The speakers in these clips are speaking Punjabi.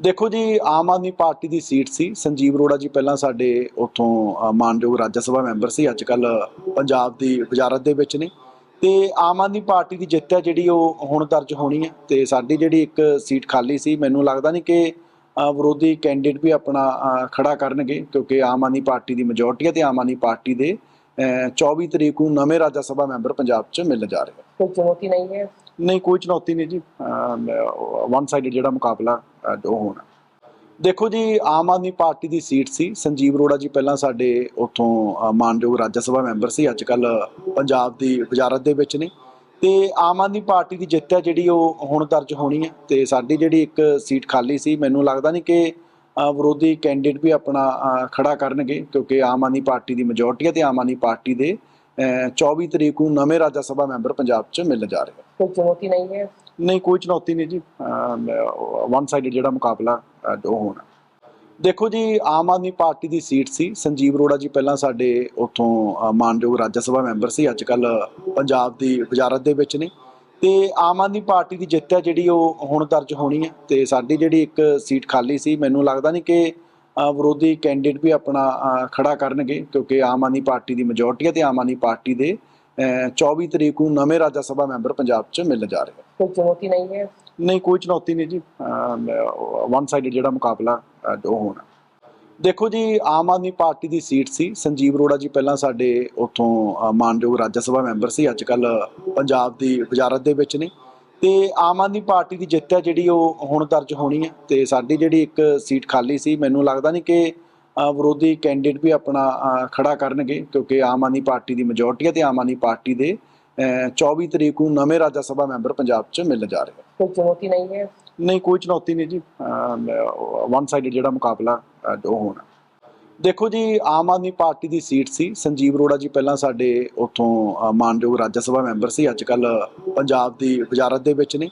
ਦੇਖੋ ਜੀ ਆਮ ਆਦਮੀ ਪਾਰਟੀ ਦੀ ਸੀਟ ਸੀ। ਸੰਜੀਵ ਅਰੋੜਾ ਜੀ ਪਹਿਲਾਂ ਸਾਡੇ ਉੱਥੋਂ ਮਾਨਯੋਗ ਰਾਜ ਸਭਾ ਮੈਂਬਰ ਸੀ। ਅੱਜ ਕੱਲ ਪੰਜਾਬ ਦੀ ਵਜ਼ਾਰਤ ਦੇ ਵਿੱਚ ਨੇ। ਤੇ ਆਮ ਆਦਮੀ ਪਾਰਟੀ ਦੀ ਜਿੱਤ ਹੈ ਜਿਹੜੀ ਉਹ ਹੁਣ ਦਰਜ ਹੋਣੀ ਹੈ। ਤੇ ਸਾਡੀ ਜਿਹੜੀ ਇੱਕ ਸੀਟ ਖਾਲੀ ਸੀ ਮੈਨੂੰ ਲੱਗਦਾ ਨਹੀਂ ਕਿ ਵਿਰੋਧੀ ਕੈਂਡੀਡੇਟ ਵੀ ਆਪਣਾ ਅ, ਖੜਾ ਕਰਨਗੇ। ਕਿਉਂਕਿ ਆਮ ਆਦਮੀ ਪਾਰਟੀ ਦੀ ਮੈਜੋਰਟੀ ਹੈ ਤੇ ਆਮ ਆਦਮੀ ਪਾਰਟੀ ਦੇ 24 ਤਰੀਕ ਨੂੰ ਨਵੇਂ ਰਾਜ ਸਭਾ ਮੈਂਬਰ ਪੰਜਾਬ 'ਚ ਮਿਲਣ ਜਾ ਰਹੇ ਕੋਈ ਚੁਣੌਤੀ ਨਹੀਂ ਹੈ। ਨਹੀਂ ਕੋਈ ਚੁਣੌਤੀ ਨਹੀਂ ਜੀ। ਵਨ ਸਾਈਡਡ ਜਿਹੜਾ ਮੁਕਾਬਲਾ ਜੋ ਹੋਣਾ। ਦੇਖੋ ਜੀ ਆਮ ਆਦਮੀ ਪਾਰਟੀ ਦੀ ਸੀਟ ਸੀ। ਸੰਜੀਵ ਰੋੜਾ ਜੀ ਪਹਿਲਾਂ ਸਾਡੇ ਉਥੋਂ ਮਾਨਯੋਗ ਰਾਜ ਸਭਾ ਮੈਂਬਰ ਸੀ। ਅੱਜ ਕੱਲ ਪੰਜਾਬ ਦੀ ਵਜ਼ਾਰਤ ਦੇ ਵਿੱਚ ਨੇ। ਤੇ ਆਮ ਆਦਮੀ ਪਾਰਟੀ ਦੀ ਜਿੱਤ ਹੈ ਜਿਹੜੀ ਉਹ ਹੁਣ ਦਰਜ ਹੋਣੀ ਹੈ। ਤੇ ਸਾਡੀ ਜਿਹੜੀ ਇੱਕ ਸੀਟ ਖਾਲੀ ਸੀ ਮੈਨੂੰ ਲੱਗਦਾ ਨਹੀਂ ਕਿ ਵਿਰੋਧੀ ਕੈਂਡੀਡੇਟ ਵੀ ਆਪਣਾ ਖੜਾ ਕਰਨਗੇ ਕਿਉਂਕਿ ਆਮ ਆਦਮੀ ਪਾਰਟੀ ਦੀ ਮੈਜੋਰਟੀ ਹੈ ਤੇ ਆਮ ਆਦਮੀ ਪਾਰਟੀ ਦੇ 24 ਤਰੀਕ ਨੂੰ ਨਵੇਂ ਰਾਜ ਸਭਾ ਮੈਂਬਰ ਪੰਜਾਬ 'ਚ ਮਿਲਣ ਜਾ ਰਹੇ ਕੋਈ ਚੁਣੌਤੀ ਨਹੀਂ ਹੈ? ਨਹੀਂ ਕੋਈ ਚੁਣੌਤੀ ਨਹੀਂ ਜੀ। ਵਨ ਸਾਈਡਡ ਜਿਹੜਾ ਮੁਕਾਬਲਾ ਜੋ ਹੋਣਾ। ਦੇਖੋ ਜੀ ਆਮ ਆਦਮੀ ਪਾਰਟੀ ਦੀ ਸੀਟ ਸੀ। ਸੰਜੀਵ ਰੋੜਾ ਜੀ ਪਹਿਲਾਂ ਸਾਡੇ ਉਥੋਂ ਮਾਨਯੋਗ ਰਾਜ ਸਭਾ ਮੈਂਬਰ ਸੀ। ਅੱਜ ਕੱਲ ਪੰਜਾਬ ਦੀ ਵਜ਼ਾਰਤ ਦੇ ਵਿੱਚ ਨੇ। ਤੇ ਆਮ ਆਦਮੀ ਪਾਰਟੀ ਦੀ ਜਿੱਤ ਹੈ ਜਿਹੜੀ ਉਹ ਹੁਣ ਦਰਜ ਹੋਣੀ ਹੈ ਤੇ ਸਾਡੀ ਜਿਹੜੀ ਇੱਕ ਸੀਟ ਖਾਲੀ ਸੀ ਮੈਨੂੰ ਲੱਗਦਾ ਨਹੀਂ ਕਿ ਵਿਰੋਧੀ ਕੈਂਡੀਡੇਟ ਵੀ ਆਪਣਾ ਖੜਾ ਕਰਨਗੇ ਕਿਉਂਕਿ ਆਮ ਆਦਮੀ ਪਾਰਟੀ ਦੀ ਮੈਜੋਰਟੀ ਹੈ ਤੇ ਆਮ ਆਦਮੀ ਪਾਰਟੀ ਦੇ 24 ਤਰੀਕ ਨੂੰ ਨਵੇਂ ਰਾਜ ਸਭਾ ਮੈਂਬਰ ਪੰਜਾਬ 'ਚ ਮਿਲਣ ਜਾ ਰਹੇ ਕੋਈ ਚੁਣੌਤੀ ਨਹੀਂ ਹੈ? ਨਹੀਂ ਕੋਈ ਚੁਣੌਤੀ ਨਹੀਂ ਜੀ। ਵਨ ਸਾਈਡਡ ਜਿਹੜਾ ਮੁਕਾਬਲਾ ਜੋ ਹੋਣਾ। ਦੇਖੋ ਜੀ ਆਮ ਆਦਮੀ ਪਾਰਟੀ ਦੀ ਸੀਟ ਸੀ। ਸੰਜੀਵ ਅਰੋੜਾ ਜੀ ਪਹਿਲਾਂ ਸਾਡੇ ਉੱਥੋਂ ਮਾਨਯੋਗ ਰਾਜ ਸਭਾ ਮੈਂਬਰ ਸੀ। ਅੱਜ ਕੱਲ ਪੰਜਾਬ ਦੀ ਵਜ਼ਾਰਤ ਦੇ ਵਿੱਚ ਨੇ। ਤੇ ਆਮ ਆਦਮੀ ਪਾਰਟੀ ਦੀ ਜਿੱਤ ਹੈ ਜਿਹੜੀ ਉਹ ਹੁਣ ਦਰਜ ਹੋਣੀ ਹੈ। ਤੇ ਸਾਡੀ ਜਿਹੜੀ ਇੱਕ ਸੀਟ ਖਾਲੀ ਸੀ ਮੈਨੂੰ ਲੱਗਦਾ ਨਹੀਂ ਕਿ ਵਿਰੋਧੀ ਕੈਂਡੀਡੇਟ ਵੀ ਆਪਣਾ ਅ, ਖੜਾ ਕਰਨਗੇ। ਕਿਉਂਕਿ ਆਮ ਆਦਮੀ ਪਾਰਟੀ ਦੀ ਮੈਜੋਰਟੀ ਹੈ ਤੇ ਆਮ ਆਦਮੀ ਪਾਰਟੀ ਦੇ 24 ਤਰੀਕ ਨੂੰ ਨਵੇਂ ਰਾਜ ਸਭਾ ਮੈਂਬਰ ਪੰਜਾਬ 'ਚ ਮਿਲ ਜਾ ਰਹੇ। ਕੋਈ ਚੁਣੌਤੀ ਨਹੀਂ ਹੈ? ਨਹੀਂ ਕੋਈ ਚੁਣੌਤੀ ਨਹੀਂ ਜੀ। ਵਨ ਸਾਈਡਡ ਜਿਹੜਾ ਮੁਕਾਬਲਾ ਜੋ ਹੋਣਾ। ਦੇਖੋ ਜੀ ਆਮ ਆਦਮੀ ਪਾਰਟੀ ਦੀ ਸੀਟ ਸੀ। ਸੰਜੀਵ ਰੋੜਾ ਜੀ ਪਹਿਲਾਂ ਸਾਡੇ ਉਥੋਂ ਮਾਨਯੋਗ ਰਾਜ ਸਭਾ ਮੈਂਬਰ ਸੀ। ਅੱਜ ਕੱਲ ਪੰਜਾਬ ਦੀ ਵਜ਼ਾਰਤ ਦੇ ਵਿੱਚ ਨੇ।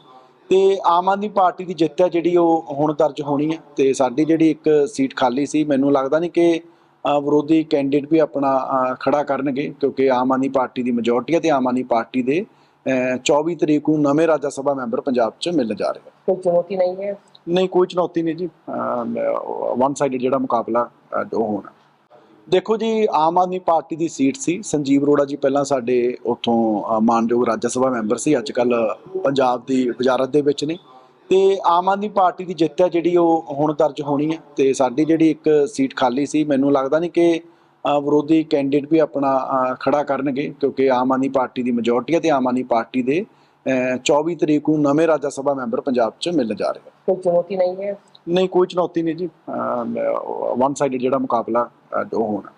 ਤੇ ਆਮ ਆਦਮੀ ਪਾਰਟੀ ਦੀ ਜਿੱਤ ਹੈ ਜਿਹੜੀ ਉਹ ਹੁਣ ਦਰਜ ਹੋਣੀ ਹੈ। ਤੇ ਸਾਡੀ ਜਿਹੜੀ ਇੱਕ ਸੀਟ ਖਾਲੀ ਸੀ ਮੈਨੂੰ ਲੱਗਦਾ ਨਹੀਂ ਕਿ ਵਿਰੋਧੀ ਕੈਂਡੀਡੇਟ ਵੀ ਆਪਣਾ ਖੜਾ ਕਰਨਗੇ ਕਿਉਂਕਿ ਆਮ ਆਦਮੀ ਪਾਰਟੀ ਦੀ ਮੈਜੋਰਟੀ ਹੈ ਤੇ ਆਮ ਆਦਮੀ ਪਾਰਟੀ ਦੇ 24 ਤਰੀਕ ਨੂੰ ਨਵੇਂ ਰਾਜ ਸਭਾ ਮੈਂਬਰ ਪੰਜਾਬ 'ਚ ਮਿਲਣ ਜਾ ਰਹੇ ਕੋਈ ਚੁਣੌਤੀ ਨਹੀਂ ਹੈ? ਨਹੀਂ ਕੋਈ ਚੁਣੌਤੀ ਨਹੀਂ ਜੀ। ਵਨ ਸਾਈਡਡ ਜਿਹੜਾ ਮੁਕਾਬਲਾ ਜੋ ਹੋਣਾ। ਦੇਖੋ ਜੀ ਆਮ ਆਦਮੀ ਪਾਰਟੀ ਦੀ ਸੀਟ ਸੀ। ਸੰਜੀਵ ਰੋੜਾ ਜੀ ਪਹਿਲਾਂ ਸਾਡੇ ਉਥੋਂ ਮਾਨਯੋਗ ਰਾਜ ਸਭਾ ਮੈਂਬਰ ਸੀ। ਅੱਜ ਕੱਲ ਪੰਜਾਬ ਦੀ ਵਜ਼ਾਰਤ ਦੇ ਵਿੱਚ ਨੇ। ਤੇ ਆਮ ਆਦਮੀ ਪਾਰਟੀ ਦੀ ਜਿੱਤ ਹੈ ਜਿਹੜੀ ਉਹ ਹੁਣ ਦਰਜ ਹੋਣੀ ਹੈ ਤੇ ਸਾਡੀ ਜਿਹੜੀ ਇੱਕ ਸੀਟ ਖਾਲੀ ਸੀ ਮੈਨੂੰ ਲੱਗਦਾ ਨਹੀਂ ਕਿ ਵਿਰੋਧੀ ਕੈਂਡੀਡੇਟ ਵੀ ਆਪਣਾ ਖੜਾ ਕਰਨਗੇ ਕਿਉਂਕਿ ਆਮ ਆਦਮੀ ਪਾਰਟੀ ਦੀ ਮੈਜੋਰਟੀ ਹੈ ਤੇ ਆਮ ਆਦਮੀ ਪਾਰਟੀ ਦੇ 24 ਤਰੀਕ ਨੂੰ ਨਵੇਂ ਰਾਜ ਸਭਾ ਮੈਂਬਰ ਪੰਜਾਬ 'ਚ ਮਿਲਣ ਜਾ ਰਹੇ ਹਨ ਕੋਈ ਚੁਣੌਤੀ ਨਹੀਂ ਹੈ? ਨਹੀਂ ਕੋਈ ਚੁਣੌਤੀ ਨਹੀਂ ਜੀ। ਵਨ ਸਾਈਡਡ ਜਿਹੜਾ ਮੁਕਾਬਲਾ ਜੋ ਹੋਣਾ।